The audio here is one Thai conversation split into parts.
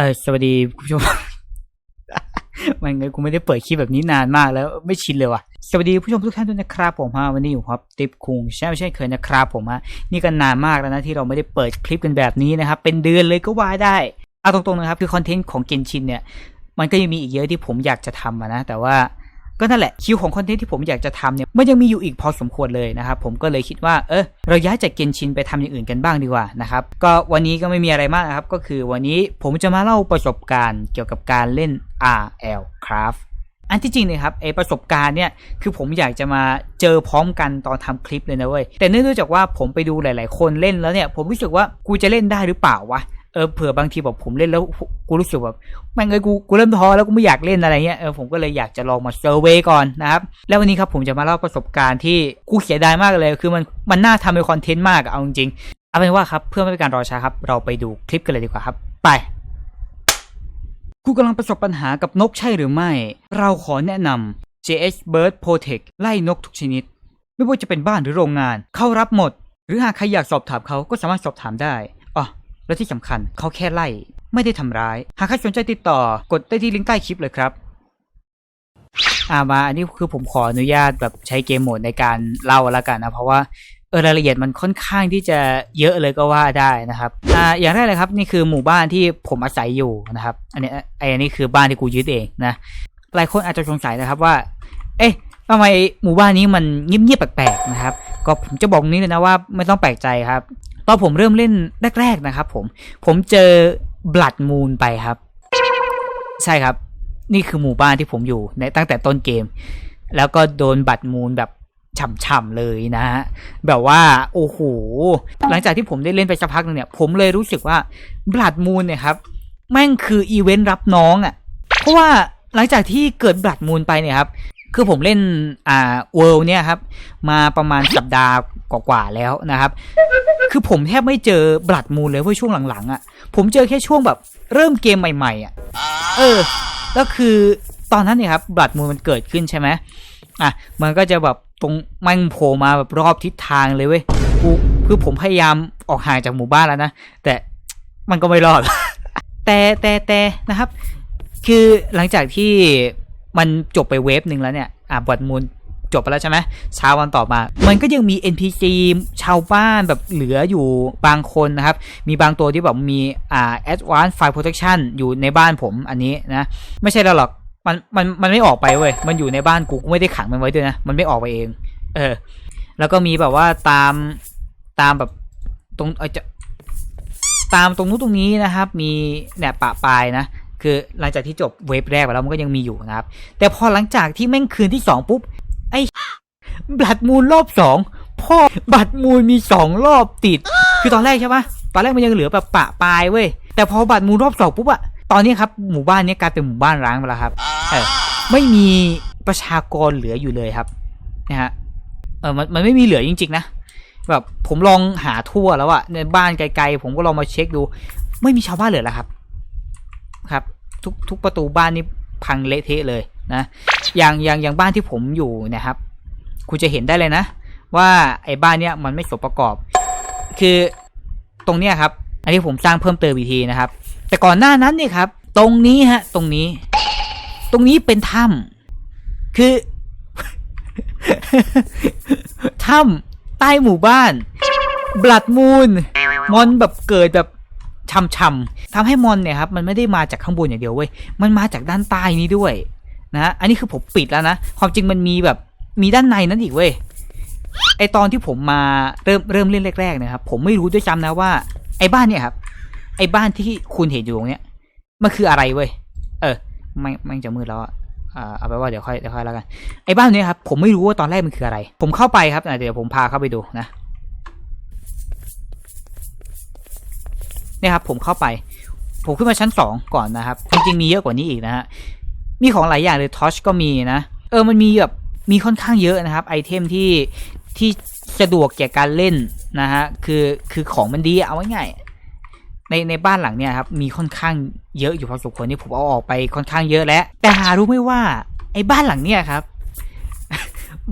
อสวัสดีคุณผู้ชมมันไงกูไม่ได้เปิดคลิปแบบนี้นานมากแล้วไม่ชินเลยว่ะ สวัสดีผู้ชมทุกท่านด้วยนะครับผมฮะวันนี้อยู่ครับติ๊บคุงใช่ไม่ใช่เคยนะครับผมฮะนี่ก็นานมากแล้วนะที่เราไม่ได้เปิดคลิปกันแบบนี้นะครับ เป็นเดือนเลยก็ว่าได้เอาตรงๆนะครับ คือคอนเทนต์ของเกนชินเนี่ย มันก็ยังมีอีกเยอะที่ผมอยากจะทำนะแต่ว่า ก็นั่นแหละคิวของคอนเทนต์ที่ผมอยากจะทำเนี่ยมันยังมีอยู่อีกพอสมควรเลยนะครับผมก็เลยคิดว่าเออเราย้ายจากเกนชินไปทำอย่างอื่นกันบ้างดีกว่านะครับก็วันนี้ก็ไม่มีอะไรมากนะครับก็คือวันนี้ผมจะมาเล่าประสบการณ์เกี่ยวกับการเล่น RL Craft อันที่จริงเนี่ยครับไอประสบการณ์เนี่ยคือผมอยากจะมาเจอพร้อมกันตอนทำคลิปเลยนะเว้ยแต่เนื่องจากว่าผมไปดูหลาย ๆ คนเล่นแล้วเนี่ยผมรู้สึกว่ากูจะเล่นได้หรือเปล่าวะ เออเผื่อบางทีแบบผมเล่นแล้วกูรู้สึกแบบแม่งเอ้ยกูกูเริ่มท้อแล้วกูไม่อยากเล่นอะไรเงี้ยเออผมก็เลยอยากจะลองมาเซอร์เวยก่อนนะครับแล้ววันนี้ครับผมจะมาเล่าประสบการณ์ที่กูเสียดายมากเลย คือมันมันน่าทำเป็นคอนเทนต์มากเอาจริงๆเอาเป็นว่าครับเพื่อไม่เป็นการรอช้าครับ เราไปดูคลิปกันเลยดีกว่าครับ ไปคุณกำลังประสบปัญหากับนกใช่หรือไม่ เราขอแนะนำ JH Bird Protect ไล่นกทุกชนิด ไม่ว่าจะเป็นบ้านหรือโรงงาน เข้ารับหมด หรือหากใครอยากสอบถามเขาก็สามารถสอบถามได้ และที่สำคัญเขาแค่ไล่ ไม่ได้ทำร้าย หากใครสนใจติดต่อกดได้ที่ลิงก์ใต้คลิปเลยครับอ่ามาอันนี้คือผมขออนุญาตแบบใช้เกมโหมดในการเล่าแล้วกันนะ เพราะว่าเออรายละเอียดมันค่อนข้างที่จะเยอะเลยก็ว่าได้นะครับอ่าอย่างแรกเลยครับนี่คือหมู่บ้านที่ผมอาศัยอยู่นะครับ อันนี้ไออันนี้คือบ้านที่กูยึดเองนะหลายคนอาจจะสงสัยนะครับว่า เอ๊ะทำไมหมู่บ้านนี้มันเงียบๆแปลกๆนะครับ ก็ผมจะบอกนี้เลยนะว่าไม่ต้องแปลกใจครับ ตอนผมเริ่มเล่นแรก ๆนะครับ ผมผมเจอบลัดมูนไปครับ ใช่ครับ นี่คือหมู่บ้านที่ผมอยู่ในตั้งแต่ต้นเกม แล้วก็โดนบัตรมูลแบบฉ่ำๆเลยนะฮะแบบว่าโอ้โหหลังจากที่ผมได้เล่นไปสักพักนึงเนี่ย ผมเลยรู้สึกว่าบลัดมูลเนี่ยครับแม่งคืออีเวนต์รับน้องอะ่ะ เพราะว่าหลังจากที่เกิดบลัดมูลไปเนี่ยครับ คือผมเล่นอ่าเวิลด์เนี่ยครับ มาประมาณสัปดาห์กว่าๆแล้วนะครับ คือผมแทบไม่เจอบลัดมูลเลยเพื่อช่วงหลังๆอะ่ะ ผมเจอแค่ช่วงแบบเริ่มเกมใหม่ๆอะ่ะ เออ แล้วคือตอนนั้นเนี่ยครับบลัดมูลมันเกิดขึ้นใช่ไหมอะ มันก็จะแบบตรงมันโผล่มาแบบรอบทิศทางเลยเว้ยกูคือผมพยายามออกห่างจากหมู่บ้านแล้วนะ แต่มันก็ไม่รอด แต่แต่แต่นะครับ คือหลังจากที่มันจบไปเวฟหนึ่งแล้วเนี่ย อะบลัดมูล จบไปแล้วใช่ไหมเช้าวันต่อมา มันก็ยังมี NPC ชาวบ้านแบบเหลืออยู่บางคนนะครับ มีบางตัวที่แบบมีอ่า Advanced Fire Protection อยู่ในบ้านผมอันนี้นะ ไม่ใช่แล้วหรอกมันมันมันไม่ออกไปเว้ยมันอยู่ในบ้านกูกูไม่ได้ขังมันไว้ด้วยนะมันไม่ออกไปเอง เออ แล้วก็มีแบบว่าตามตามแบบตรงเออจะตามตรงนู้นตรงนี้นะครับ มีเนี่ยปะปลายนะคือหลังจากที่จบเวฟแรกไปแล้วมันก็ยังมีอยู่นะครับ แต่พอหลังจากที่แม่งคืนที่สองปุ๊บ ไอ้บัตรมูลรอบสองพ่อบัตรมูลมีสองรอบติด คือตอนแรกใช่ปะตอนแรกมันยังเหลือแบบปะปลายเว้ยแต่พอบัตรมูลรอบสองปุ๊บอะตอนนี้ครับหมู่บ้านนี้กลายเป็นหมู่บ้านร้างไปแล้วครับเออไม่มีประชากรเหลืออยู่เลยครับนะฮะเออมันมันไม่มีเหลือจริง ๆ นะแบบผมลองหาทั่วแล้วอะในบ้านไกลๆ ผมก็ลองมาเช็คดู ไม่มีชาวบ้านเหลือแล้วครับ ครับ ทุกทุกประตูบ้านนี่พังเละเทะเลย นะอย่างอย่างอย่างบ้านที่ผมอยู่นะครับ คุณจะเห็นได้เลยนะ ว่าไอ้บ้านเนี้ยมันไม่สมประกอบ คือตรงเนี้ยครับ อันนี้ผมสร้างเพิ่มเติมอีกทีนะครับ แต่ก่อนหน้านั้นเนี่ยครับ ตรงนี้ฮะ ตรงนี้ ตรงนี้เป็นถ้ำคือถ้ำใต้หมู่บ้านบลัดมูนมอนแบบเกิดแบบช่ำๆทำให้มอนเนี่ยครับ มันไม่ได้มาจากข้างบนอย่างเดียวเว้ย มันมาจากด้านใต้นี้ด้วย นะอันนี้คือผมปิดแล้วนะ ความจริงมันมีแบบมีด้านในนั้นอีกเว้ยไอตอนที่ผมมาเริ่มเริ่มเล่นแรกๆเนะครับผมไม่รู้ด้วยซ้ำนะว่า ไอบ้านเนี่ยครับ ไอบ้านที่คุณเห็นอยู่ตรงเนี้ยมันคืออะไรเว้ยเออไม่ไม่จะมืดแล้วอ่าเอาไปว่าเดี๋ยวค่อยเดี๋ยวค่อยแล้วกันไอ้บ้านเนี้ยครับผมไม่รู้ว่าตอนแรกมันคืออะไร ผมเข้าไปครับเดี๋ยวผมพาเข้าไปดูนะเนี่ยครับผมเข้าไป ผมขึ้นมาชั้นสองก่อนนะครับจริงๆมีเยอะกว่านี้อีกนะฮะ มีของหลายอย่างเลยทอชก็มีนะ เออมันมีแบบมีค่อนข้างเยอะนะครับ ไอเทมที่ที่สะดวกแก่การเล่นนะฮะคือคือของมันดีเอาไว้ง่ายในในบ้านหลังเนี่ยครับมีค่อนข้างเยอะอยู่พอสมควรที่ผมเอาออกไปค่อนข้างเยอะแล้ว แต่หารู้ไหมว่า ไอ้บ้านหลังเนี่ยครับ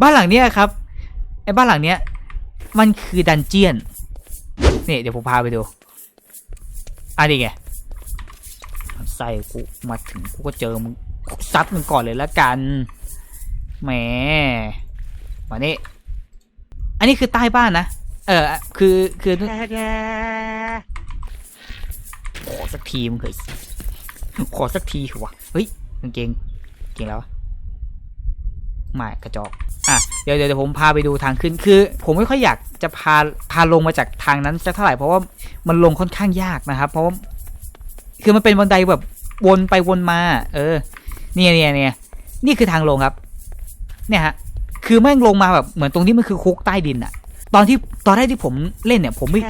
บ้านหลังเนี่ยครับไอ้บ้านหลังเนี้ยมันคือดันเจียนนี่เดี๋ยวผมพาไปดูอะนี่ไงไซค์กูมาถึงกูก็เจอมึง ซัดมึงก่อนเลยละกัน แหมมานี่อันนี้คือใต้บ้านนะ เออ คือ คือขอสักทีมึงเคยขอสักทีเถอะวเฮ้ยกางเกงกางเกงแล้วไม่กระจอกอะเดี๋ยวเดี๋ยวผมพาไปดูทางขึ้น คือ ผมไม่ค่อยอยากจะพา พาลงมาจากทางนั้นสักเท่าไหร่ เพราะว่ามันลงค่อนข้างยากนะครับ เพราะว่าคือมันเป็นบันไดแบบวนไปวนมา เออ เนี่ยเนี่ยเนี่ยนี่คือทางลงครับ เนี่ยฮะคือแม่งลงมาแบบเหมือนตรงนี้มันคือคุกใต้ดินอะตอนที่ตอนแรกที่ผมเล่นเนี่ย ผมไม่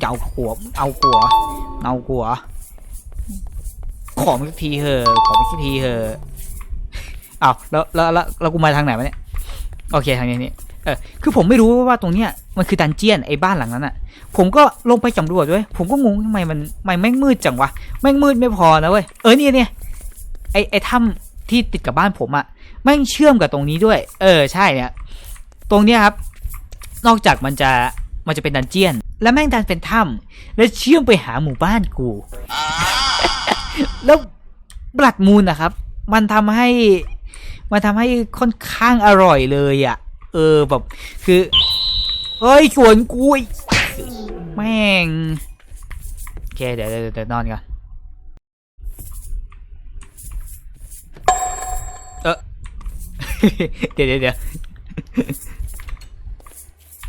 เอาหัวเอาหัวเอาหัวขอมาสักทีเถอะขอมาสักทีเถอะอ้าแล้วแล้วแล้วแล้วกูมาทางไหนวะเนี่ยโอเคทางนี้นี่เออคือผมไม่รู้ว่าตรงเนี้ย มันคือดันเจียนไอ้บ้านหลังนั้นอะผมก็ลงไปสำรวจด้วย ผมก็งงทำไมมันทำไมแม่งมืดจังวะแม่งมืดไม่พอนะเว้ยเออเนี่ยเนี่ยไอ้ไอ้ถ้ำที่ติดกับบ้านผมอะแม่งเชื่อมกับตรงนี้ด้วย เออใช่เนี่ยตรงเนี้ยครับ นอกจากมันจะมันจะเป็นดันเจียน แล้วแม่งดันเป็นถ้ำแล้วเชื่อมไปหาหมู่บ้านกู แล้วบลัดมูลนะครับ มันทำให้มันทำให้ค่อนข้างอร่อยเลยอะ่ะ เออแบบคือ เฮ้ยสวนกูไอ้แม่งโอเคเดี๋ยวเดี๋ยวเดี๋ยวนอนก่อนเออ เดี๋ยวเดี๋ยวเดี๋ยว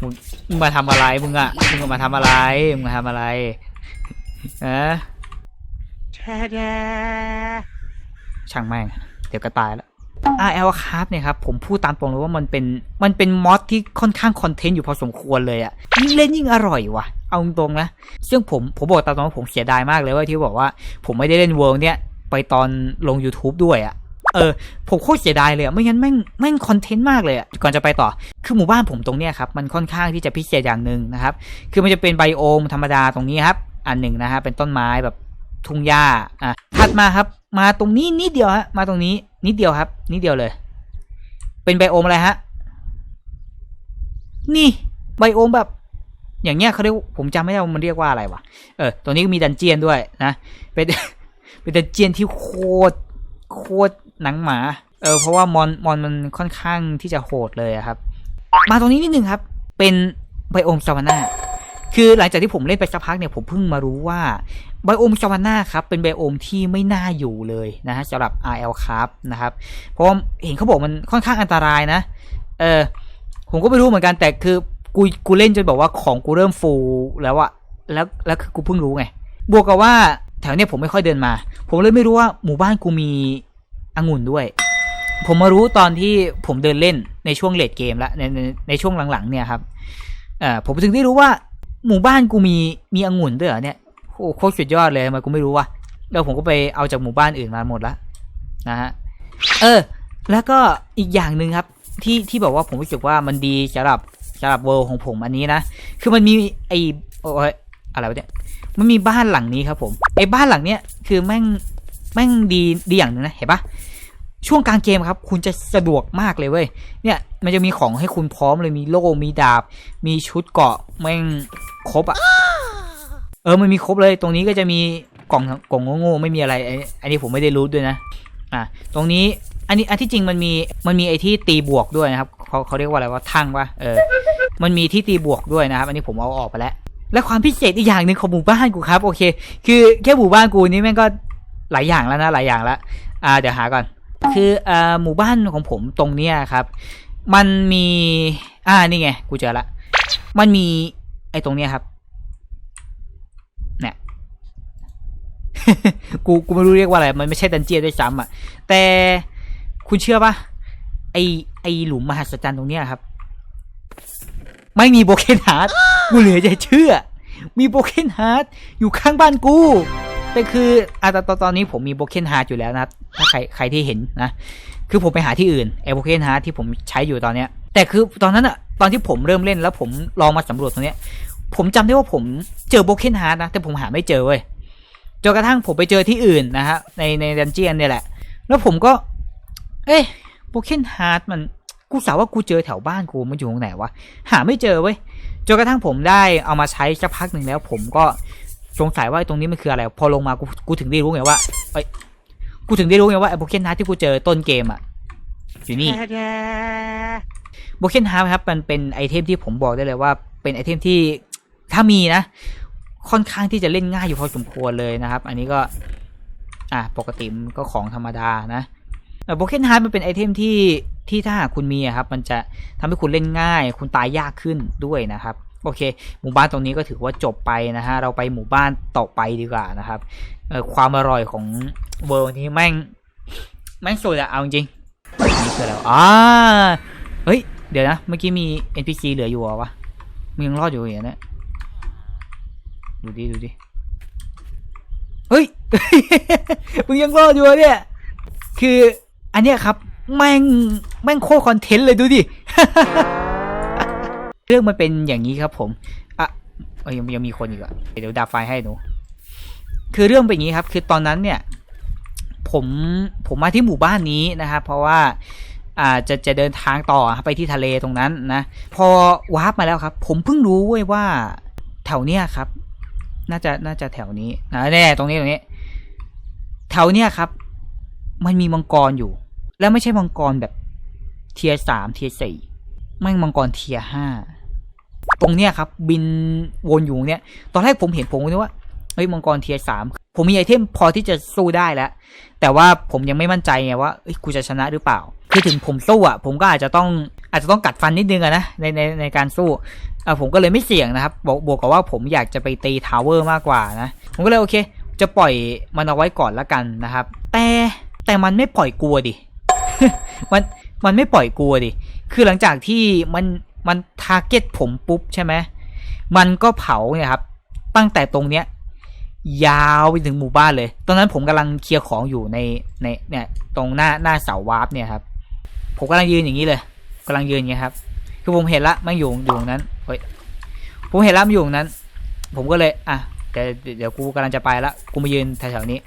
มึงมึงมาทำอะไรมึงอะมึงมาทำอะไรมึงมาทำอะไรอะช่างแม่ง เดี๋ยวก็ตายแล้ว RL ครับเนี่ยครับผมพูดตามตรงเลยว่ามันเป็นมันเป็นมอดที่ค่อนข้างคอนเทนต์อยู่พอสมควรเลยอะ่ะยิ่งเล่นยิ่งอร่อยว่ะ เอาตรงๆนะ ซึ่งผมผมบอกตามตรงว่าผมเสียดายมากเลยว่าที่บอกว่า ผมไม่ได้เล่นเวิร์เนี่ยไปตอนลง YouTube ด้วยอะ่ะเออผมโคตรเสียดายเลยอะไม่งั้นแม่งแม่งคอนเทนต์มากเลยอะก่อนจะไปต่อ คือหมู่บ้านผมตรงเนี้ยครับมันค่อนข้างที่จะพิเศษอย่างหนึ่งนะครับ คือมันจะเป็นไบโอมธรรมดาตรงนี้ครับอันหนึ่งนะฮะเป็นต้นไม้แบบ ทุ่งหญ้าอะถัดมาครับ มาตรงนี้นิดเดียวฮะมาตรงนี้นิดเดียวครับนิดเดียวเลย เป็นไบโอมอะไรฮะนี่ไบโอมแบบ อย่างเงี้ยเขาเรียกผมจำไม่ได้ว่ามันเรียกว่าอะไรวะเออตรงนี้ก็มีดันเจียนด้วยนะเป็นเป็นดันเจียนที่โคตรโคตรหนังหมาเออเพราะว่ามอนมอนมันค่อนข้างที่จะโหดเลยครับ มาตรงนี้นิดนึงครับ เป็นไบโอมซาวาน่า คือหลังจากที่ผมเล่นไปสักพักเนี่ยผมเพิ่งมารู้ว่าไบโอมซาวาน่าครับเป็นไบโอมที่ไม่น่าอยู่เลยนะฮะสำหรับ RL ครับนะครับเพราะเห็นเขาบอกมันค่อนข้างอันตรายนะ เออผมก็ไม่รู้เหมือนกันแต่คือกูกูเล่นจนบอกว่าของกูเริ่มฟูแล้วอะแล้วแล้วคือกูเพิ่งรู้ไง บวกกับว่าแถวเนี้ยผมไม่ค่อยเดินมา ผมเลยไม่รู้ว่าหมู่บ้านกูมีองุ่นด้วย ผมมารู้ตอนที่ผมเดินเล่นในช่วงเลดเกมล้วในในในช่วงหลังๆเนี่ยครับเออผมถึงได้รู้ว่า หมู่บ้านกูมีมีองุ่นด้วยเหรอเนี่ยโอ้โคตรสุดยอดเลยมากูไม่รู้ว่ะแล้วผมก็ไปเอาจากหมู่บ้านอื่นมาหมดละนะฮะเออ แล้วก็อีกอย่างหนึ่งครับ ที่ที่บอกว่าผมรู้สึกว่ามันดีสำหรับสำหรับเวิร์ของผมอันนี้นะ คือมันมีไอโอ้ยอะไรวะเนี่ยมันมีบ้านหลังนี้ครับผมไอบ้านหลังเนี้ยคือแม่งแม่งดีดีอย่างหนึงนะเห็นปะช่วงกลางเกมครับ คุณจะสะดวกมากเลยเว้ยเนี่ย มันจะมีของให้คุณพร้อมเลยมีโล่มีดาบ มีชุดเกราะแม่งครบอะเออมันมีครบเลยตรงนี้ก็จะมีกล่องกล่องโง่ๆไม่มีอะไรไอ้อันนี้ผมไม่ได้รู้ด้วยนะอะตรงนี้อันนี้อันที่จริงมันมีมันมีไอ้ที่ตีบวกด้วยนะครับเขาเขาเรียกว่าอะไรว่าทั้งวะเออมันมีที่ตีบวกด้วยนะครับ อันนี้ผมเอาออกไปแล้ว และความพิเศษอีกอย่างหนึ่งของหมู่บ้านกูครับโอเค คือแค่หมู่บ้านกูนี่แม่งก็หลายอย่างแล้วนะหลายอย่างแล้วอ่าเดี๋ยวหาก่อนคือเอ่อหมู่บ้านของผมตรงเนี้ยครับ มันมี อ่า นี่ไง กูเจอละ มันมี ไอ้ตรงเนี้ยครับ เนี่ย กู กูไม่รู้เรียกว่าอะไร มันไม่ใช่ดันเจียนด้วยซ้ำอะ แต่คุณเชื่อปะไอไอหลุมมหัศจรรย์ตรงเนี้ยครับ ไม่มีโบเคนฮาร์ดกูเหลือจะเชื่อ มีโบเคนฮาร์ดอยู่ข้างบ้านกูแต่คืออะตอนตอนนี้ผมมีโบเคนฮาร์ดอยู่แล้วนะ ถ้าใครใครที่เห็นนะ คือผมไปหาที่อื่นไอโบเคนฮาร์ดที่ผมใช้อยู่ตอนเนี้ย แต่คือตอนนั้นอะตอนที่ผมเริ่มเล่นแล้วผมลองมาสำรวจตรงเนี้ย ผมจำได้ว่าผมเจอโบเคนฮาร์ดนะแต่ผมหาไม่เจอเว้ยจนกระทั่งผมไปเจอที่อื่นนะฮะในในดันเจียนเนี่ยแหละ แล้วผมก็ เอ้โบเคนฮาร์ดมันกูสาวว่ากูเจอแถวบ้านกูมันอยู่ตรงไหนวะหาไม่เจอเว้ยจนกระทั่งผมได้เอามาใช้สักพักหนึ่งแล้ว ผมก็สงสัยว่าตรงนี้มันคืออะไร พอลงมากูกูถึงได้รู้ไงว่าเอ้ย กูถึงได้รู้ไงว่าไอ้โบเคนฮาร์ที่กูเจอต้นเกมอะอยู่นี่โบเคนฮาร์ครับมันเป็นไอเทมที่ผมบอกได้เลยว่า เป็นไอเทมที่ถ้ามีนะ ค่อนข้างที่จะเล่นง่ายอยู่พอสมควรเลยนะครับ อันนี้ก็ อะปกติมันก็ของธรรมดานะโบเคนฮาร์มันเป็นไอเทมที่ที่ถ้าหากคุณมีอะครับ มันจะทำให้คุณเล่นง่าย คุณตายยากขึ้นด้วยนะครับ โอเค หมู่บ้านตรงนี้ก็ถือว่าจบไปนะฮะ เราไปหมู่บ้านต่อไปดีกว่านะครับเออความอร่อยของ เวิร์นี้แม่งแม่งสุดอะเอาจริงนี่คืออะไรวอ่าเฮ้ย เดี๋ยวนะ เมื่อกี้มี NPC เหลืออยู่เหรอวะมึงยังรอดอยู่อย่างนี้ยดูดิดูดิเฮ้ยมึงยังรอดอยู่เนี่ย คืออันเนี้ยครับ แม่งแม่งโคตรคอนเทนต์เลยดูดิเรื่องมันเป็นอย่างนี้ครับผมอะเอ้ยยังยังมีคนอีกอะเดี๋ยวดับไฟให้หนู คือเรื่องเป็นอย่างนี้ครับ คือตอนนั้นเนี่ย ผมผมมาที่หมู่บ้านนี้นะครับเพราะว่าอ่าจะจะเดินทางต่อไปที่ทะเลตรงนั้นนะพอวาร์ปมาแล้วครับ ผมเพิ่งรู้เว้ยว่าแถวเนี้ยครับ น่าจะน่าจะแถวนี้นะแน่ตรงนี้ตรงนี้ แถวเนี้ยครับ มันมีมังกรอยู่ แล้วไม่ใช่มังกรแบบเทียสามเทียสี่แม่งมังกรเทียห้าตรงเนี้ยครับ บินวนอยู่เนี่ย ตอนแรกผมเห็นผมก็นึกว่า เฮ้ยมังกรเทียสามผมมีไอเทมพอที่จะสู้ได้แล้ว แต่ว่าผมยังไม่มั่นใจไงว่าเอ้ยกูจะชนะหรือเปล่า คือถึงผมสู้อะ ผมก็อาจจะต้องอาจจะต้องกัดฟันนิดนึงอะนะในในในการสู้เออผมก็เลยไม่เสี่ยงนะครับบวกบวกกับว่าผมอยากจะไปตีทาวเวอร์มากกว่านะ ผมก็เลยโอเค จะปล่อยมันเอาไว้ก่อนละกันนะครับ แต่แต่มันไม่ปล่อยกลัวดิ มันมันไม่ปล่อยกลัวดิ คือหลังจากที่มันมันทาร์เก็ตผมปุ๊บใช่ไหมมันก็เผาเนี่ยครับ ตั้งแต่ตรงเนี้ย ยาวไปถึงหมู่บ้านเลย ตอนนั้นผมกำลังเคลียร์ของอยู่ในในเนี่ย ตรงหน้าหน้าเสาวาร์ปเนี่ยครับ ผมกำลังยืนอย่างนี้เลยกำลังยืนอย่างเงี้ครับ คือผมเห็นละมันอยู่อยู่ตรงนั้นเฮ้ยผมเห็นละมันอยู่ตรงนั้น ผมก็เลยอะเดี๋ยวเดี๋ยวกูกำลังจะไปละกูมายืนแถวๆนี้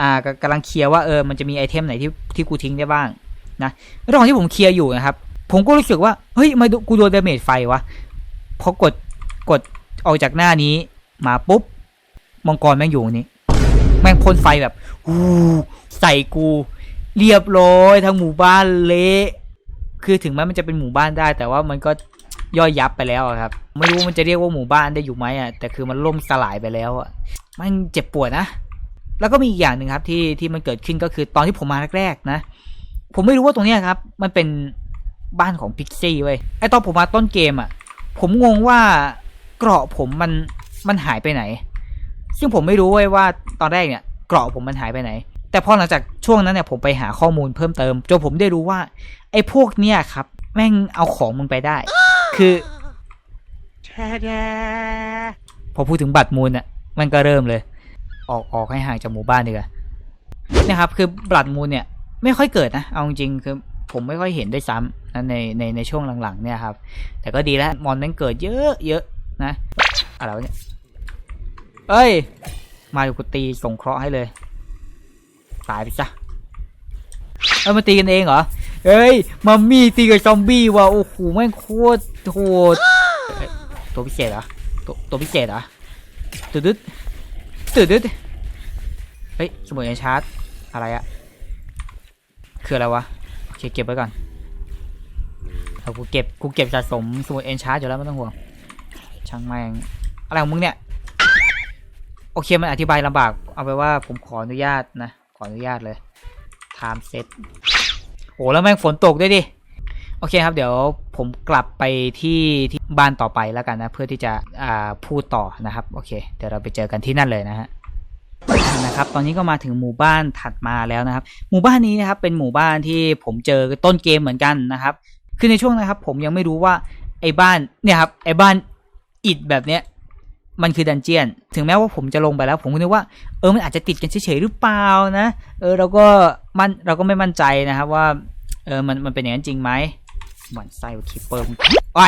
อ่ากำกำลังเคลียร์ว่าเออมันจะมีไอเทมไหนที่ที่กูทิ้งได้บ้างนะระหว่างที่ผมเคลียร์อยู่นะครับ ผมก็รู้สึกว่าเฮ้ยมากูโดนดาเมจไฟวะพอกดกดออกจากหน้านี้มาปุ๊บ มังกรแม่งอยู่นี่แม่งพ่นไฟแบบหูใส่กู เรียบร้อยทั้งหมู่บ้านเละคือถึงแม้มันจะเป็นหมู่บ้านได้ แต่ว่ามันก็ย่อยยับไปแล้วครับ ไม่รู้มันจะเรียกว่าหมู่บ้านได้อยู่ไหมอะแต่คือมันล่มสลายไปแล้วอะมันเจ็บปวดนะ แล้วก็มีอีกอย่างหนึ่งครับที่ที่มันเกิดขึ้นก็คือตอนที่ผมมาแรกๆนะ ผมไม่รู้ว่าตรงเนี้ยครับ มันเป็นบ้านของพิกซี่เว้ยไอตอนผมมาต้นเกมอะ ผมงงว่าเกราะผมมันมันหายไปไหน ซึ่งผมไม่รู้เว้ยว่าตอนแรกเนี่ยเกราะผมมันหายไปไหน แต่พอหลังจากช่วงนั้นเนี่ยผมไปหาข้อมูลเพิ่มเติมจนผมได้รู้ว่า ไอ้พวกเนี่ยครับ แม่งเอาของมึงไปได้ คือพอพูดถึงบัตรมูลอะมันก็เริ่มเลย ออกออกให้ห่างจากหมู่บ้านดีกว่านะครับคือบัตรมูลเนี่ย ไม่ค่อยเกิดนะเอาจริงๆคือผมไม่ค่อยเห็นด้วยซ้ำนะในในในช่วงหลังๆเนี่ยครับ แต่ก็ดีแล้วมอนแม่งเกิดเยอะเยอะนะอะไรวะเนี่ย เอ้ย มาอยู่กูตีส่งเคราะห์ให้เลย ตายไปซะเอ้ยมาตีกันเองเหรอเฮ้ยมัมมี่ตีกับซอมบี้ว่ะโอ้โหแม่งโคตรโหดตัวพิเศษเหรอตัวตัวพิเศษเหรอตืดดึดตืดดึดเฮ้ยสมุดเอนชาร์ตอะไรอะคืออะไรวะโอเคเก็บไว้ก่อนเอากูเก็บกูเก็บสะสมสมุดเอนชาร์ตอยู่แล้วไม่ต้องห่วงช่างแม่งอะไรของมึงเนี่ย เคมันอธิบายลำบาก เอาไปว่าผมขออนุญาตนะ ขออนุญาตเลย time set โอ้แล้วแม่งฝนตกด้วยดิ โอเคครับ เดี๋ยวผมกลับไปที่ที่บ้านต่อไปแล้วกันนะ เพื่อที่จะอ่าพูดต่อนะครับ โอเค เดี๋ยวเราไปเจอกันที่นั่นเลยนะฮะนะครับตอนนี้ก็มาถึงหมู่บ้านถัดมาแล้วนะครับ หมู่บ้านนี้นะครับเป็นหมู่บ้านที่ผมเจอต้นเกมเหมือนกันนะครับ คือในช่วงนะครับ ผมยังไม่รู้ว่าไอ้บ้านเนี่ยครับไอ้บ้านอิดแบบเนี้ย มันคือดันเจียน ถึงแม้ว่าผมจะลงไปแล้ว ผมก็นึกว่า เออ มันอาจจะติดกันเฉยๆหรือเปล่านะ เออ เราก็มัน เราก็ไม่มั่นใจนะครับว่า เออ มัน มันเป็นอย่างนั้นจริงไหมหมันไส้คิปเปอร์ไอ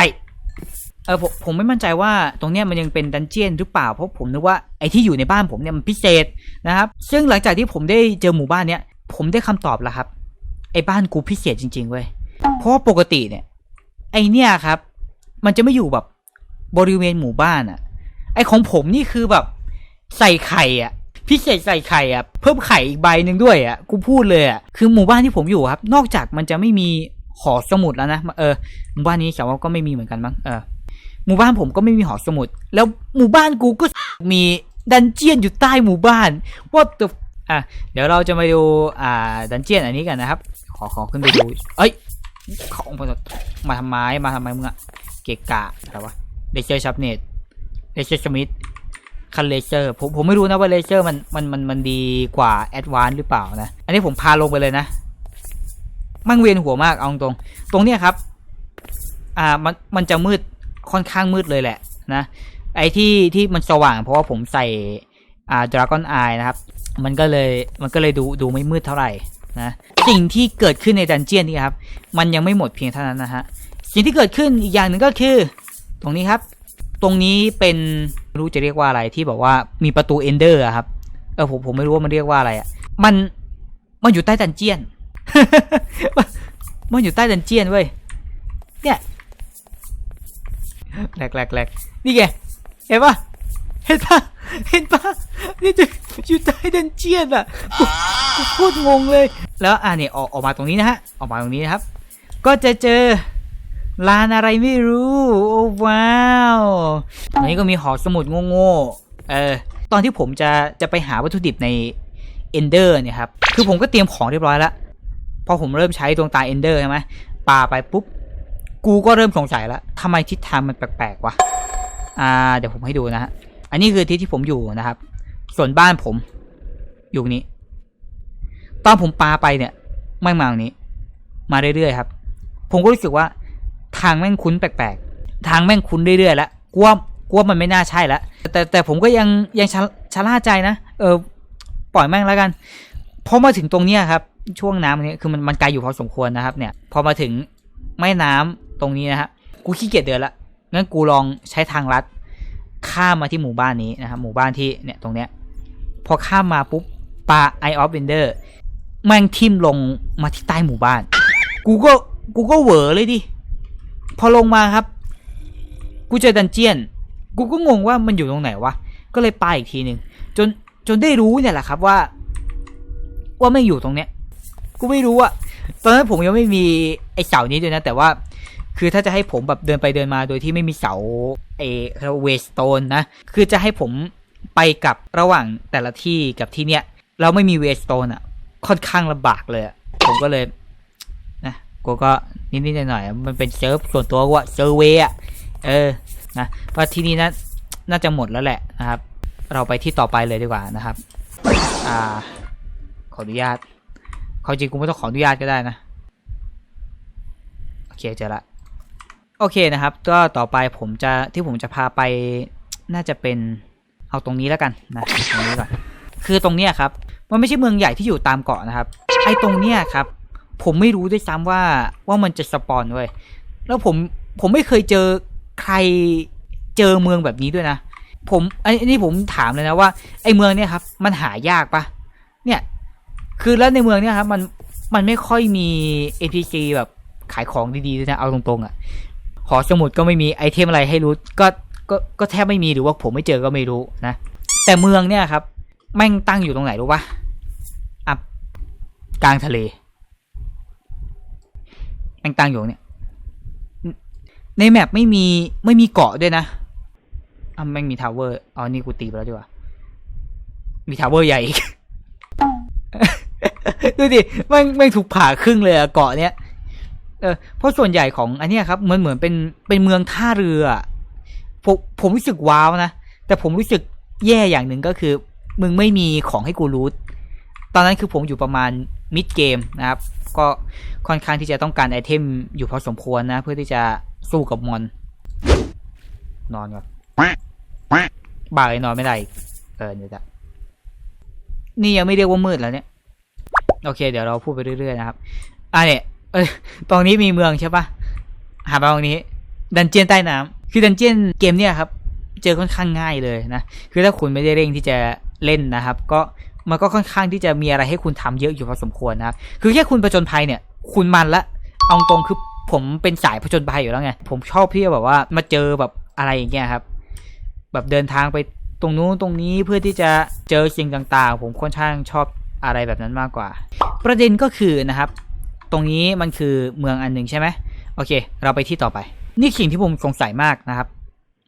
เออผมผมไม่มั่นใจว่าตรงเนี้ยมันยังเป็นดันเจียนหรือเปล่า เพราะผมนึกว่าไอ้ที่อยู่ในบ้านผมเนี่ยมันพิเศษนะครับ ซึ่งหลังจากที่ผมได้เจอหมู่บ้านเนี้ย ผมได้คำตอบแล้วครับ ไอ้บ้านกูพิเศษจริง ๆเว้ย เพราะปกติเนี่ย ไอเนี่ยครับ มันจะไม่อยู่แบบบริเวณหมู่บ้านอะ ไอของผมนี่คือแบบ ใส่ไข่อะพิเศษใส่ไข่อะเพิ่มไข่อีกใบหนึ่งด้วยอะกูพูดเลยอะคือหมู่บ้านที่ผมอยู่ครับ นอกจากมันจะไม่มีหอสมุดแล้วนะเออหมู่บ้านนี้แต่ว่าก็ไม่มีเหมือนกันมั้งเออหมู่บ้านผมก็ไม่มีหอสมุด แล้วหมู่บ้านกูก็มีดันเจียนอยู่ใต้หมู่บ้านว่าตัวอะเดี๋ยวเราจะมาดูอ่าดันเจียนอันนี้กันนะครับ ขอขอขึ้นไปดูเอ้ยของมาทำไมมาทำไมมึงอะเกะกะอะไรวะเลเซอชับเน็ต เลเซอร์สมิธคันเลเซอร์ผมผมไม่รู้นะว่าเลเซอร์มันมันมันมันดีกว่าแอดวานหรือเปล่านะ อันนี้ผมพาลงไปเลยนะมั่งเวียนหัวมากเอาตรง ตรงเนี้ยครับ อ่ามันมันจะมืดค่อนข้างมืดเลยแหละนะ ไอที่ที่มันสว่างเพราะว่าผมใส่อ่าดราก้อนไอนะครับ มันก็เลยมันก็เลยดูดูไม่มืดเท่าไหร่นะสิ่งที่เกิดขึ้นในดันเจียนนี่ครับ มันยังไม่หมดเพียงเท่านั้นนะฮะสิ่งที่เกิดขึ้นอีกอย่างหนึ่งก็คือ ตรงนี้ครับ ตรงนี้เป็นไม่รู้จะเรียกว่าอะไรที่บอกว่ามีประตูเอนเดอร์ครับ เออผมผมไม่รู้ว่ามันเรียกว่าอะไรอะ มันมันอยู่ใต้ดันเจียน มันอยู่ใต้ดันเจียนเว้ย เนี่ยแหลกแหลกแหลกนี่ไง เห็นปะเห็นปะเห็นปะนี่จะอยู่ใต้ดันเจียนอะกูพูดงงเลย แล้วอ่าเนี่ยออกออกมาตรงนี้นะฮะ ออกมาตรงนี้นะครับ ก็จะเจอ ลานอะไรไม่รู้ โอ้ว้าวอันนี้ก็มีหอสมุดโง่ๆเออตอนที่ผมจะจะไปหาวัตถุดิบในเอนเดอร์เนี่ยครับ คือผมก็เตรียมของเรียบร้อยแล้วพอผมเริ่มใช้ดวงตาเอนเดอร์ใช่ไหมปาไปปุ๊บ กูก็เริ่มสงสัยแล้วทำไมทิศทางมันแปลกๆวะอ่า เดี๋ยวผมให้ดูนะฮะอันนี้คือที่ที่ผมอยู่นะครับ ส่วนบ้านผมอยู่นี้ ตอนผมปาไปเนี่ยไม่มาตรงนี้ มาเรื่อยๆครับ ผมก็รู้สึกว่า ทางแม่งคุ้นแปลกๆ ทางแม่งคุ้นเรื่อยๆแล้วกลัวกลัวมันไม่น่าใช่แล้วแต่แต่ผมก็ยังยังชะชะล่าใจนะ เออ ปล่อยแม่งแล้วกัน พอมาถึงตรงเนี้ยครับ ช่วงน้ำนี้คือมันมันไกลอยู่พอสมควรนะครับเนี่ย พอมาถึงแม่น้ำตรงนี้นะฮะ กูขี้เกียจเดินละ งั้นกูลองใช้ทางลัด ข้ามมาที่หมู่บ้านนี้นะครับ หมู่บ้านที่เนี่ยตรงเนี้ย พอข้ามมาปุ๊บปลาไอออฟเวนเดอร์แม่งทิ่มลงมาที่ใต้หมู่บ้าน กูก็กูก็เหวอเลยดิ พอลงมาครับ กูเจอดันเจียน กูก็งงว่ามันอยู่ตรงไหนวะ ก็เลยไปอีกทีหนึ่งจนจนได้รู้เนี่ยแหละครับว่า ว่าไม่อยู่ตรงเนี้ย กูไม่รู้อะตอนนั้นผมยังไม่มีไอเสานี้ด้วยนะ แต่ว่า คือถ้าจะให้ผมแบบเดินไปเดินมาโดยที่ไม่มีเสาเอเวสโตนนะ คือจะให้ผมไปกับระหว่างแต่ละที่กับที่เนี้ยเราไม่มีเวสโตนอะค่อนข้างลำบากเลย ผมก็เลย กูก็นิดๆหน่อยๆมันเป็นเซิร์ฟส่วนตัวกูอะเซอร์เวย์อะเออนะว่าที่นี่นะน่าจะหมดแล้วแหละนะครับ เราไปที่ต่อไปเลยดีกว่านะครับ อ่า ขออนุญาตเขาจริงกูไม่ต้องขออนุญาตก็ได้นะโอเคเจอละโอเคนะครับ ก็ต่อไปผมจะที่ผมจะพาไปน่าจะเป็นเอาตรงนี้แล้วกันนะตรงนี้ก่อนคือตรงเนี้ยครับ มันไม่ใช่เมืองใหญ่ที่อยู่ตามเกาะนะครับ ไอ้ตรงเนี้ยครับ ผมไม่รู้ด้วยซ้ำว่าว่ามันจะสปอนเว้ยแล้วผมผมไม่เคยเจอใครเจอเมืองแบบนี้ด้วยนะ ผมไอ้นี่ผมถามเลยนะว่าไอ้เมืองเนี่ยครับ มันหายากปะเนี่ย คือแล้วในเมืองเนี่ยครับ มันมันไม่ค่อยมี NPC แบบขายของดีๆด้วยนะเอาตรงๆอะ่ะหอสมุดก็ไม่มีไอเทมอะไรให้รู้ก็ก็ก็แทบไม่มีหรือว่าผมไม่เจอก็ไม่รู้นะ แต่เมืองเนี่ยครับ แม่งตั้งอยู่ตรงไหนรู้ปะอะกลางทะเล แมงตังอยู่เนี่ย ในแมปไม่มีไม่มีเกาะด้วยนะอะแม่งมีทาวเวอร์อ๋อนี่กูตีไปแล้วดีกว่า มีทาวเวอร์ใหญ่อีกดูดิแม่งแม่งถูกผ่าครึ่งเลยอะเกาะเนี้ยเออเพราะส่วนใหญ่ของอันนี้ครับมันเหมือนเป็นเป็นเมืองท่าเรือผมผมรู้สึกว้าวนะ แต่ผมรู้สึกแย่อย่างหนึ่งก็คือ มึงไม่มีของให้กูรูทตอนนั้นคือผมอยู่ประมาณมิดเกมนะครับ ก็ค่อนข้างที่จะต้องการไอเทมอยู่พอสมควรนะ เพื่อที่จะสู้กับมอน นอนก่อนบ่ายนอนไม่ได้เออเดี๋ยวจะนี่ยังไม่เรียกว่ามืดแล้วเนี่ย โอเค เดี๋ยวเราพูดไปเรื่อยๆนะครับอะเนี่ยเอยตรงนี้มีเมืองใช่ปะหามาตรงนี้ ดันเจียนใต้น้ำคือดันเจียนเกมเนี่ยครับ เจอค่อนข้างง่ายเลยนะ คือถ้าคุณไม่ได้เร่งที่จะเล่นนะครับ ก็ มันก็ค่อนข้างที่จะมีอะไรให้คุณทำเยอะอยู่พอสมควรนะครับ คือแค่คุณผจญภัยเนี่ย คุณมันละ เอาตรงคือผมเป็นสายผจญภัยอยู่แล้วไง ผมชอบที่จะแบบว่ามาเจอแบบอะไรอย่างเงี้ยครับ แบบเดินทางไปตรงนู้นตรงนี้เพื่อที่จะเจอสิ่งต่างๆ ผมค่อนข้างชอบอะไรแบบนั้นมากกว่า ประเด็นก็คือนะครับ ตรงนี้มันคือเมืองอันหนึ่งใช่ไหมโอเค เราไปที่ต่อไป นี่สิ่งที่ผมสงสัยมากนะครับ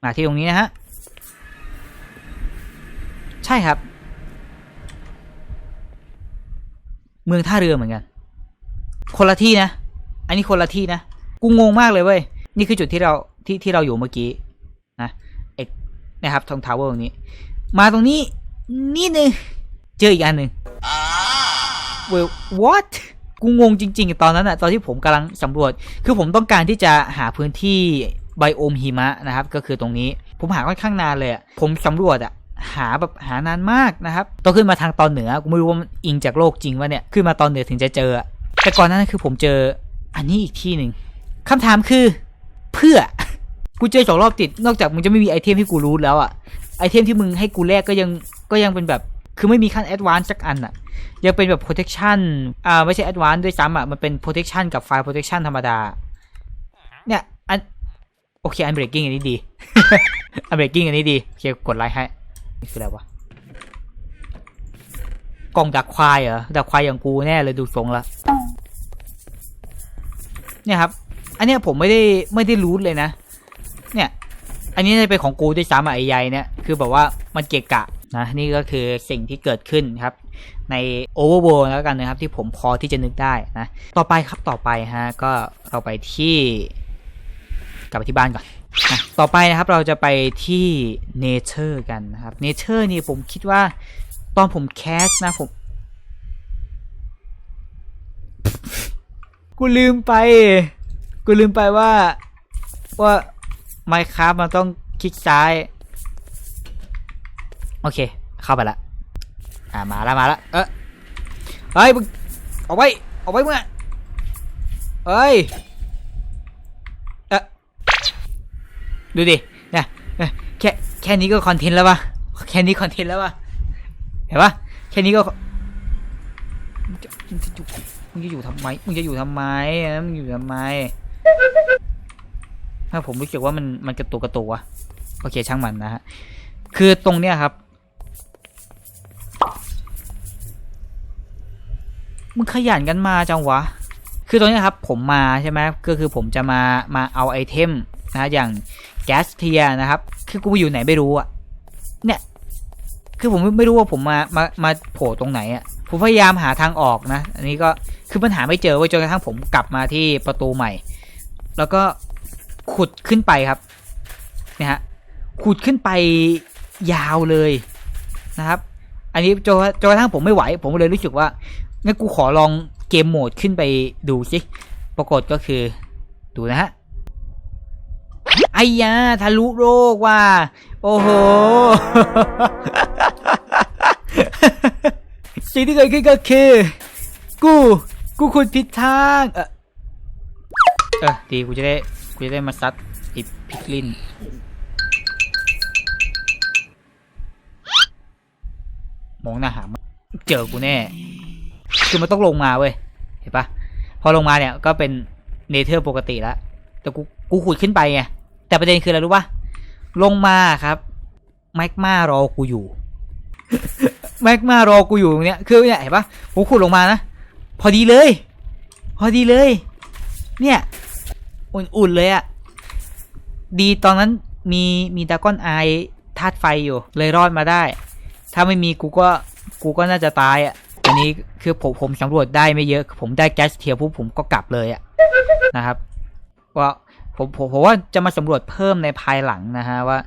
มาที่ตรงนี้นะฮะ ใช่ครับ เมืองท่าเรือเหมือนกัน คนละที่นะ อันนี้คนละที่นะ กูงงมากเลยเว้ย นี่คือจุดที่เราที่ที่เราอยู่เมื่อกี้นะเอกนะครับทองทาวเวอร์ตรงนี้ มาตรงนี้นี่นึงเจออีกอันหนึ่งเว้ย what กูงงจริง ๆ ตอนนั้นอะตอนที่ผมกำลังสำรวจ คือผมต้องการที่จะหาพื้นที่ไบโอมหิมะนะครับ ก็คือตรงนี้ ผมหาค่อนข้างนานเลยอะผมสำรวจอะ หาแบบหานานมากนะครับต้องขึ้นมาทางตอนเหนือกูไม่รู้ว่ามันอิงจากโลกจริงวะเนี่ยขึ้นมาตอนเหนือถึงจะเจอ แต่ก่อนนั้นคือผมเจออันนี้อีกที่หนึ่งคำถามคือเพื่อกูเจอสองรอบติด นอกจากมึงจะไม่มีไอเทมที่กูรู้แล้วอะไอเทมที่มึงให้กูแลกก็ยังก็ยังเป็นแบบคือไม่มีขั้นแอดวานซ์สักอันอะยังเป็นแบบ protection อ่าไม่ใช่แอดวานซ์ด้วยซ้ำอะมันเป็น protection กับ file protection ธรรมดา เนี่ยอันโอเคอัน breaking อันนี้ดี อัน breaking อันนี้ดี โอเค กดไลค์ให้ นี่คืออะไรวะกล่องดักควายเหรอดักควายอย่างกูแน่เลยดูทรงละเนี่ยครับ อันเนี้ยผมไม่ได้ไม่ได้รู้เลยนะ เนี่ย อันนี้จะเป็นของกูด้วยซ้ำอะไอ้ใยเนี่ยคือแบบว่ามันเกะกะนะนี่ก็คือสิ่งที่เกิดขึ้นครับ ใน Overworld แล้วกันนะครับ ที่ผมพอที่จะนึกได้นะ ต่อไปครับต่อไปฮะก็เราไปที่กลับไปที่บ้านก่อน ต่อไปนะครับเราจะไปที่เนเธอร์กันนะครับเนเธอร์นี่ผมคิดว่าตอนผมแคสนะผม กูลืมไป กูลืมไปว่า ว่า Minecraft มันต้องคลิกซ้าย โอเค เข้าไปละอ่ามาล้วมาล้วเออเฮ้ยมึงออกไปออกไปมึงอเฮ้ย เอะ ดูดิเนี่ยแค่แค่นี้ก็คอนเทนต์แล้วปะแค่นี้คอนเทนต์แล้วปะเห็นปะแค่นี้ก็มึงจะมึงจะอยู่มึงจะอยู่ทำไมมึงจะอยู่ทำไมนะมึงอยู่ทำไมถ้าผมรู้สึกว่ามันมันกระตุกกระตุกวะโอเคช่างมันนะฮะคือตรงเนี้ยครับมึงขยันกันมาจังวะ คือตรงนี้ครับผมมาใช่ไหมก็คือผมจะมามาเอาไอเทมนะอย่าง แกสเทียนะครับ คือกูอยู่ไหนไม่รู้อะเนี่ย คือผมไม่รู้ว่าผมมามามาโผล่ตรงไหนอะผมพยายามหาทางออกนะ อันนี้ก็คือปัญหาไม่เจอไว้จนกระทั่งผมกลับมาที่ประตูใหม่ แล้วก็ขุดขึ้นไปครับเนี่ยฮะขุดขึ้นไปยาวเลยนะครับ อันนี้จนจนกระทั่งผมไม่ไหว ผมเลยรู้สึกว่างั้นกูขอลองเกมโหมดขึ้นไปดูสิปรากฏก็คือดูนะฮะ ไอ้ยาทะลุโลกว่าโอ้โห สิ่งที่เกิดขึ้นก็คือกู กูขุดผิดทาง เออเออดีกูจะได้ กูจะได้มาซัดไอิพิกลินมองหน้าหามเจอกูแน่ คือมันต้องลงมาเว้ย เห็นปะพอลงมาเนี่ยก็เป็นเนเธอร์ปกติแล้ว แต่กู กูขุดขึ้นไปไง แต่ประเด็นคืออะไรรู้ปะลงมาครับแมกมารอกูอยู่แมกมารอกูอยู่ตรงเนี้ยคือเนี่ยเห็นปะกูขุดลงมานะ พอดีเลย พอดีเลย เนี่ยอุ่นๆเลยอะดีตอนนั้นมีมีดากอนไอธาตุไฟอยู่ เลยรอดมาได้ ถ้าไม่มีกูก็กูก็น่าจะตายอะอันนี้คือผมผมสำรวจได้ไม่เยอะ ผมได้แก๊สเทียร์ปุ๊บผมก็กลับเลยอะนะครับว่า ผมผมผมว่าจะมาสำรวจเพิ่มในภายหลังนะฮะว่า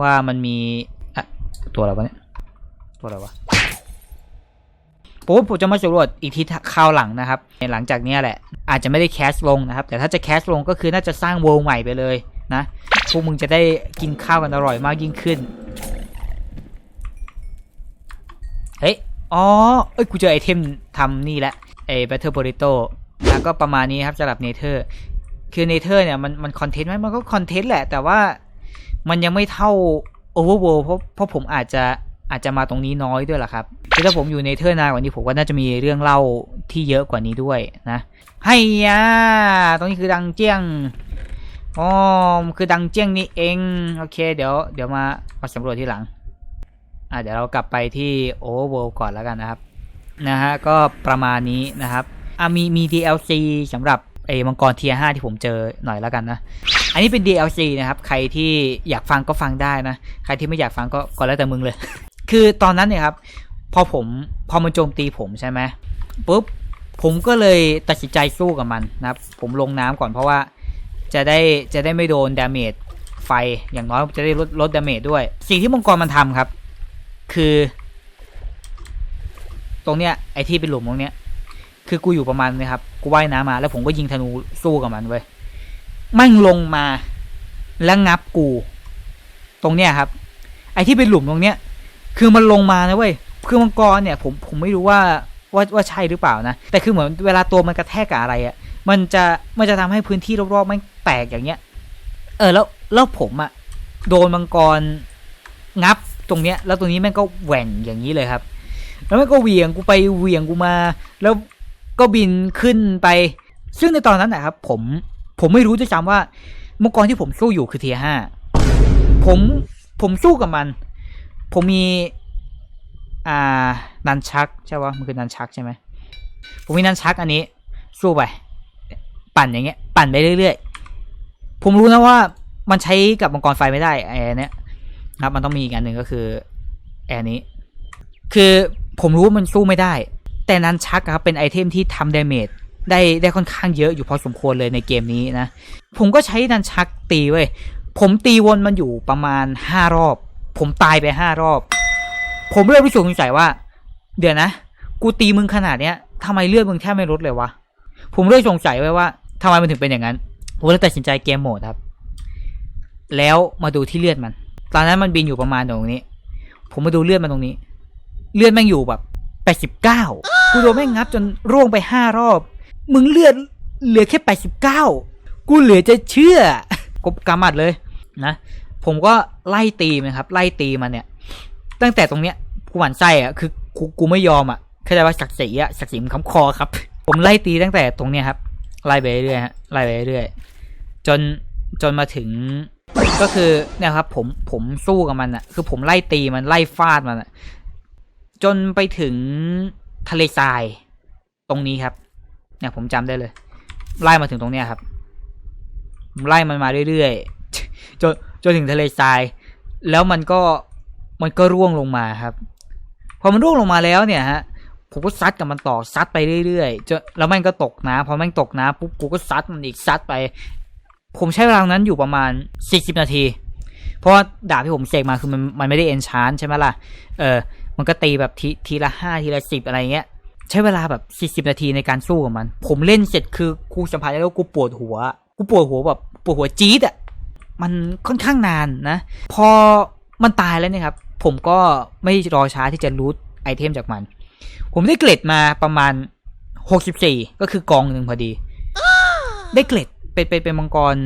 ว่ามันมีอะตัวอะไรวะเนี่ยตัวอะไรวะผมว่าผมจะมาสำรวจอีกทีคราวหลังนะครับ หลังจากเนี้ยแหละ อาจจะไม่ได้แคสลงนะครับ แต่ถ้าจะแคสลงก็คือน่าจะสร้างโวลใหม่ไปเลยนะพวกมึงจะได้กินข้าวกันอร่อยมากยิ่งขึ้นเฮ้ยอ๋อเอ้ยกูเจอไอเทมทำนี่แหละไอ้ Battle Burrito แล้วก็ประมาณนี้ครับสำหรับเนเธอร์ คือเนเธอร์เนี่ยมันมันคอนเทนต์ไหมมันก็คอนเทนต์แหละ แต่ว่ามันยังไม่เท่า Overworld เพราะเพราะผมอาจจะอาจจะมาตรงนี้น้อยด้วยล่ะครับคือถ้าผมอยู่เนเธอร์นานกว่านี้ผมว่าน่าจะมีเรื่องเล่าที่เยอะกว่านี้ด้วยนะให้ยาตรงนี้คือดังเจียงอ๋อคือดังเจียงนี่เองโอเค เดี๋ยวเดี๋ยวมามาสำรวจทีหลังอะเดี๋ยวเรากลับไปที่ Overworld ก่อนแล้วกันนะครับนะฮะก็ประมาณนี้นะครับอะมีมี DLC สำหรับ ไอ้มังกรเทียห้าที่ผมเจอหน่อยแล้วกันนะ อันนี้เป็น DLC นะครับ ใครที่อยากฟังก็ฟังได้นะ ใครที่ไม่อยากฟังก็ก็แล้วแต่มึงเลย คือตอนนั้นเนี่ยครับพอผมพอมันโจมตีผมใช่ไหมปุ๊บผมก็เลยตัดสินใจสู้กับมันนะครับ ผมลงน้ำก่อนเพราะว่าจะได้จะได้ไม่โดนดาเมจไฟอย่างน้อยจะได้ลดลดดาเมจด้วย สิ่งที่มังกรมันทำครับ คือ ตรงเนี้ยไอที่เป็นหลุมตรงเนี้ย คือกูอยู่ประมาณนี้ครับ กูว่ายน้ำมา แล้วผมก็ยิงธนูสู้กับมันเว้ยแมั่งลงมา แล้วงับกู ตรงเนี้ยครับ ไอที่เป็นหลุมตรงเนี้ย คือมันลงมานะเว้ย คือมังกรเนี่ย ผมผมไม่รู้ว่าว่าว่าใช่หรือเปล่านะ แต่คือเหมือนเวลาตัวมันกระแทกกับอะไรอะ่ะ มันจะมันจะทำให้พื้นที่รอบๆมันแตกอย่างเงี้ย เออแล้วแล้วผมอะ่ะโดนมังกรงับตรงเนี้ย แล้วตรงนี้แม่งก็แหว่งอย่างนี้เลยครับ แล้วม่งก็เหวี่ยงกูไปเหวี่ยงกูมา แล้ว ก็บินขึ้นไป ซึ่งในตอนนั้นนะครับผมผมไม่รู้ด้วยซ้ำว่า มังกรที่ผมสู้อยู่คือเทียห้าผมผมสู้กับมัน ผมมี อ่านันชักใช่ปะมันคือนันชักใช่ไหมผมมีนันชักอันนี้ สู้ไป ปั่นอย่างเงี้ย ปั่นไปเรื่อยๆ ผมรู้นะว่ามันใช้กับมังกรไฟไม่ได้ไอ้เนี้ยนะครับมันต้องมีอีกอันหนึ่งก็คือแอร์นี้ คือผมรู้ว่ามันสู้ไม่ได้ แต่นันชักครับเป็นไอเทมที่ทำดาเมจได้ได้ค่อนข้างเยอะอยู่พอสมควรเลยในเกมนี้นะ ผมก็ใช้นันชักตีเว้ย ผมตีวนมันอยู่ประมาณห้ารอบ ผมตายไปห้ารอบ ผมเริ่มรู้สึกสงสัยว่า เดี๋ยวนะ กูตีมึงขนาดเนี้ยทำไมเลือดมึงแทบไม่ลดเลยวะ ผมเริ่มสงสัยไว้ว่าทำไมมันถึงเป็นอย่างนั้น ผมเลยตัดสินใจเกมโหมดครับ แล้วมาดูที่เลือดมัน ตอนนั้นมันบินอยู่ประมาณตรงนี้ ผมมาดูเลือดมันตรงนี้ เลือดแม่งอยู่แบบ แปดสิบเก้ากูโดนแม่งงับจนร่วงไปห้ารอบ มึงเลือดเหลือแค่แปดสิบเก้ากูเหลือจะเชื่อกบกำมัดเลยนะ ผมก็ไล่ตีมันครับ ไล่ตีมันเนี่ย ตั้งแต่ตรงเนี้ยกูหวั่นไส้อะคือกูกูไม่ยอมอะเข้าใจว่าศักดิ์ศรีอะศักดิ์ศรีมันคำคอครับ ผมไล่ตีตั้งแต่ตรงเนี้ยครับ ไล่ไปเรื่อยฮะ ไล่ไปเรื่อยจนจนมาถึงก็คือเนี่ยครับผมผมสู้กับมันอะคือผมไล่ตีมันไล่ฟาดมันอะ จนไปถึงทะเลทรายตรงนี้ครับเนี่ยผมจำได้เลย ไล่มาถึงตรงเนี้ยครับไล่มันมาเรื่อยๆจนจนถึงทะเลทราย แล้วมันก็มันก็ร่วงลงมาครับพอมันร่วงลงมาแล้วเนี่ยฮะผมก็ซัดกับมันต่อซัดไปเรื่อยๆจนแล้วมันก็ตกน้ำพอมันตกน้ำปุ๊บกูก็ซัดมันอีกซัดไป ผมใช้เวลานั้นอยู่ประมาณสี่สิบนาที เพราะดาบที่ผมเสกมาคือมันมันไม่ได้เอนชานใช่ไหมล่ะเออ มันก็ตีแบบทีทีละห้าทีละสิบอะไรเงี้ย ใช้เวลาแบบสี่สิบนาทีในการสู้กับมัน ผมเล่นเสร็จคือกูสัมผัสได้แล้วกูปวดหัว กูปวดหัวแบบปวดหัวจี๊ดอะมันค่อนข้างนานนะ พอมันตายแล้วเนี่ยครับผมก็ไม่รอช้าที่จะรูทไอเทมจากมัน ผมได้เกล็ดมาประมาณหกสิบสี่ก็คือกองหนึ่งพอดี ได้เกล็ดเป็นเป็นเป็นมังกร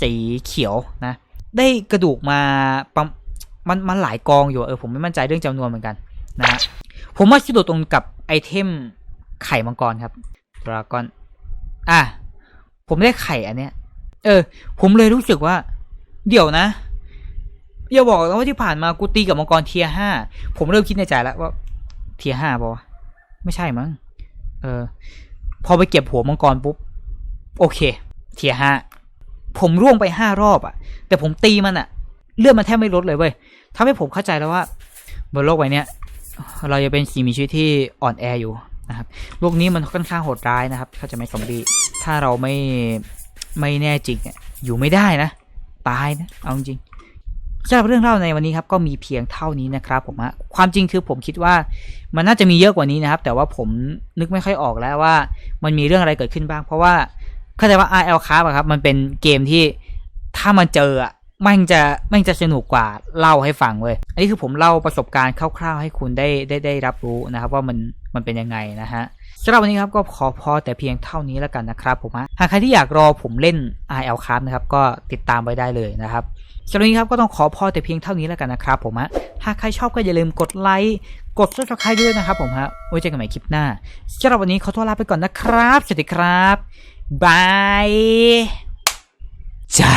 สีเขียวนะ ได้กระดูกมาประมันมันหลายกองอยู่เออผมไม่มั่นใจเรื่องจำนวนเหมือนกัน นะฮะผมมาสะดุดตรงกับไอเทมไข่มังกรครับดราก้อนอะผมได้ไข่อันเนี้ย เออ ผมเลยรู้สึกว่า เดี๋ยวนะอย่าบอกนะว่าที่ผ่านมากูตีกับมังกรเทียห้าผมเริ่มคิดในใจแล้วว่า เทียห้าปะวไม่ใช่มั้งเออ พอไปเก็บหัวมังกรปุ๊บ โอเค เทียห้าผมร่วงไปห้ารอบอะแต่ผมตีมันอะเลือดมันแทบไม่ลดเลยเว้ยทำให้ผมเข้าใจแล้วว่า บนโลกใบนี้ย เราจะเป็นสิ่งมีชีวิตที่อ่อนแออยู่นะครับโลกนี้มันค่อนข้างโหดร้ายนะครับเข้าใจไหมซอมบี้ถ้าเราไม่ไม่แน่จริงเนี่ยอยู่ไม่ได้นะ ตายนะ เอาจริงสำหรับเรื่องเล่าในวันนี้ครับก็มีเพียงเท่านี้นะครับผมฮะความจริงคือผมคิดว่ามันน่าจะมีเยอะกว่านี้นะครับ แต่ว่าผมนึกไม่ค่อยออกแล้วว่า มันมีเรื่องอะไรเกิดขึ้นบ้าง เพราะว่าเข้าใจว่า RL c r a f t อะครับมันเป็นเกมที่ถ้ามันเจออะ มันจะมันจะสนุกกว่าเล่าให้ฟังเว้ย อันนี้คือผมเล่าประสบการณ์คร่าวๆให้คุณได้ได้ได้รับรู้นะครับ ว่ามันมันเป็นยังไงนะฮะสำหรับวันนี้ครับก็ขอพอแต่เพียงเท่านี้แล้วกันนะครับผมฮะหากใครที่อยากรอผมเล่น RL c r a f t นะครับก็ติดตามไว้ได้เลยนะครับสำหรับวันนี้ครับก็ต้องขอพอแต่เพียงเท่านี้แล้วกันนะครับผมฮะหากใครชอบก็อย่าลืมกดไลค์กด subscribe ด้วยนะครับผมฮะไว้เจอกันใหม่คลิปหน้าสำหรับวันนี้ขอตัวลาไปก่อนนะครับสวัสดีครับบายจ้า